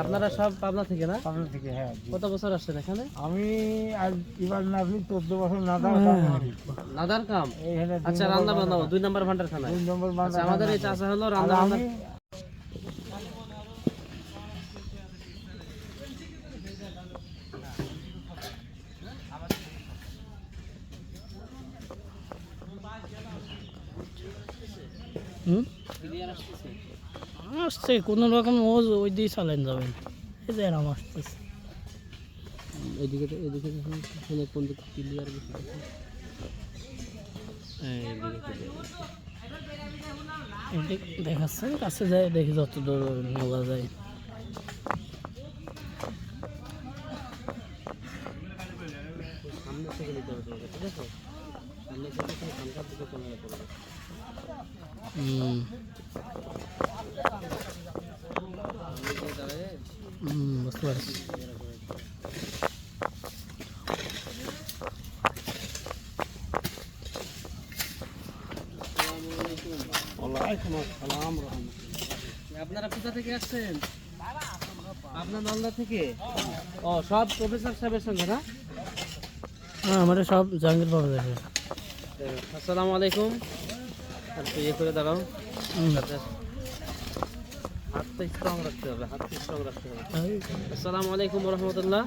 আপনারা সব পাবনা থেকে না? সামনে থেকে হ্যাঁ কত বছর আসছেন এখানে? আমি আজ এবার নাচলি চোদ্দ বছর নাচা করি। নাদার কাম? আচ্ছা রান্না বান্না দুই নম্বর ভান্ডার খানায় দুই নম্বর আচ্ছা বান্না আমাদের এই চাষা হলো রান্না বান্না হুম? আসছে কোনো রকম ও ওই দিয়ে চালান যাবেন। এই যে এরম আসতেছে। এদিকে এদিকে কোন দিকে ক্লিয়ার বেশি দেখাচ্ছেন কাছে যায় দেখি যত দূর নেওয়া যায়। সামনে থেকে নিতে হবে তোমাকে ঠিক আছে? সামনে থেকে সামনের দিকে ক্যামেরা করবে হুম সামনে দিয়ে দাঁড়ায় হুম বুঝতে পারছি ক্যামেরা করে আপনারা কোথা থেকে আসছেন? আপনার নলদা থেকে? ও সব প্রফেসর সাহেবের সঙ্গে না? হ্যাঁ আমাদের সব জাহাঙ্গীর পাওয়া যাবে আসসালামু আলাইকুম। একটু ইয়ে করে দাঁড়াও। হাতটা স্ট্রং রাখতে হবে হাতটা স্ট্রং রাখতে হবে। আসসালামু আলাইকুম রহমতুল্লাহ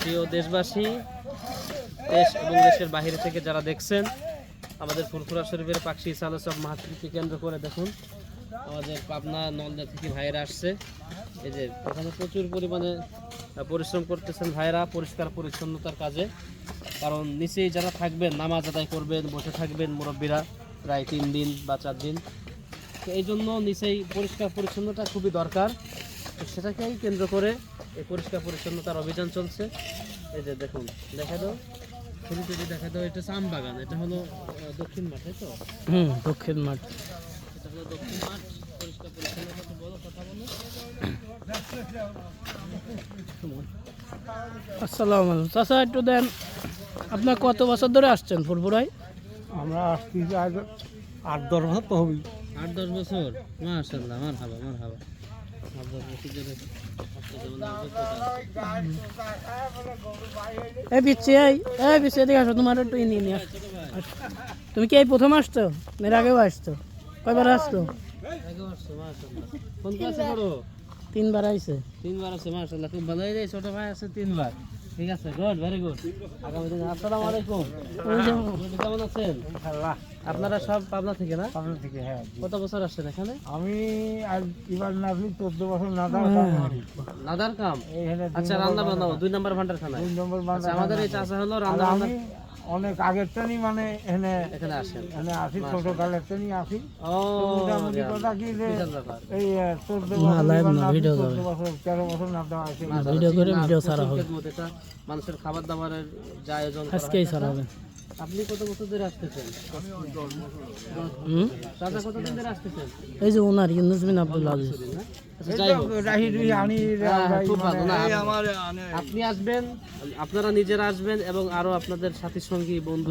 প্রিয় দেশবাসী দেশ এবং দেশের বাইরে থেকে যারা দেখছেন আমাদের ফুরফুরা শরীফের পাকশি সালসব মাহাত্রীকে কেন্দ্র করে দেখুন আমাদের পাবনা নলদা থেকে ভাইরা আসছে। এই যে এখানে প্রচুর পরিমাণে পরিশ্রম করতেছেন ভাইরা পরিষ্কার পরিচ্ছন্নতার কাজে। কারণ নিচেই যারা থাকবেন নামাজ আদায় করবেন বসে থাকবেন মুরব্বীরা প্রায় তিন দিন বা চার দিন। তো এই জন্য নিচেই পরিষ্কার পরিচ্ছন্নতা খুবই দরকার। তো সেটাকেই কেন্দ্র করে এই পরিষ্কার পরিচ্ছন্নতার অভিযান চলছে। এই যে দেখুন দেখা দাও। ছবি যদি দেখা দাও এটা আম বাগান এটা হলো দক্ষিণ মাঠে তো? হুম দক্ষিণ মাঠ। এটা হলো দক্ষিণ মাঠ পরিষ্কার পরিচ্ছন্নতা বলো কথা বলো। আসসালামু আলাইকুম। চাচা একটু দেন। আপনার কত বছর ধরে আসছেন ফুরফুরায় আমরা আসছি আজ আট দশ বছর তো হবি আট দশ বছর? মাশাল্লাহ আমার হাবা আমার হাবা আট দশ বছর ধরে আপনার যেমন অভিজ্ঞতা। এই পিছিয়ে এই এই পিছিয়ে দিকে আসো তোমার একটু নিয়ে নিয়ে আসো। ছোট ভাই তুমি কি এই প্রথম আসছো? এর আগেও আসছো? কয়বার আসছো? পড়ো? তিনবার আইছে। তিনবার আছে মাশাল্লাহ খুব ভালোই রে ছোট ভাই আছে তিনবার। ঠিক আছে গুড ভেরি গুড আগামী দিন আসসালামু আলাইকুম। কেমন আছেন? ইনশাআল্লাহ। আপনারা সব পাবনা থেকে না? পাবনা থেকে হ্যাঁ। কত বছর আসছেন এখানে? আমি আর এবার চোদ্দ বছর নাদার কাম নাদার কাম আচ্ছা রান্না বান্না- দুই নম্বর ভান্ডার খানা দুই নম্বর আচ্ছা আমাদের এই চাষা হলো রান্না অনেক আগের টানি মানে এখানে এখানে আসেন। এখানে আসি ছোট কালের টানি আসি। ও মোটামুটি কথা কি যে এই চোদ্দ বছর না, তেরো বছর দেওয়া আছে ভিডিও করে ভিডিও সারা হবে। মানুষের খাবার দাবারের যে আয়োজন আজকেই সারা হবে। আপনি কত বছর ধরে আসতেছেন? হুম? কতদিন ধরে আসতেছেন? এই যে ওনার আব্দুল আজিজ। হ্যাঁ, আপনি আসবেন আপনারা নিজেরা আসবেন এবং আরও আপনাদের সাথী সঙ্গী বন্ধু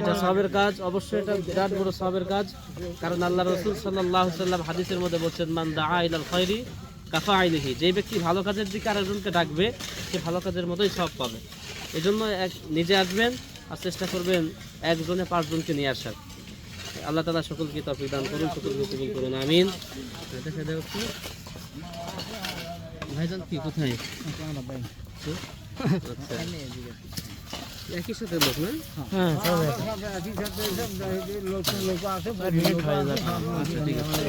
এটা সবের কাজ অবশ্যই এটা বিরাট বড় সবের কাজ কারণ আল্লাহ রসুল সাল্লাহ সাল্লাম হাদিসের মধ্যে বলছেন মান দা ইলাল খয়রি কাফা আইলিহি যে ব্যক্তি ভালো কাজের দিকে আরেকজনকে ডাকবে সে ভালো কাজের মতোই সব পাবে। এই জন্য এক নিজে আসবেন আর চেষ্টা করবেন একজনে পাঁচজনকে নিয়ে আসার। আল্লাহ তালা সকলকে তফিক দান করুন সকলকে কবুল করুন আমিন। দেখা দেওয়া হচ্ছে ভাইজান কি কোথায়? আচ্ছা। একই সাথে লোক না? হ্যাঁ ঠিক আছে।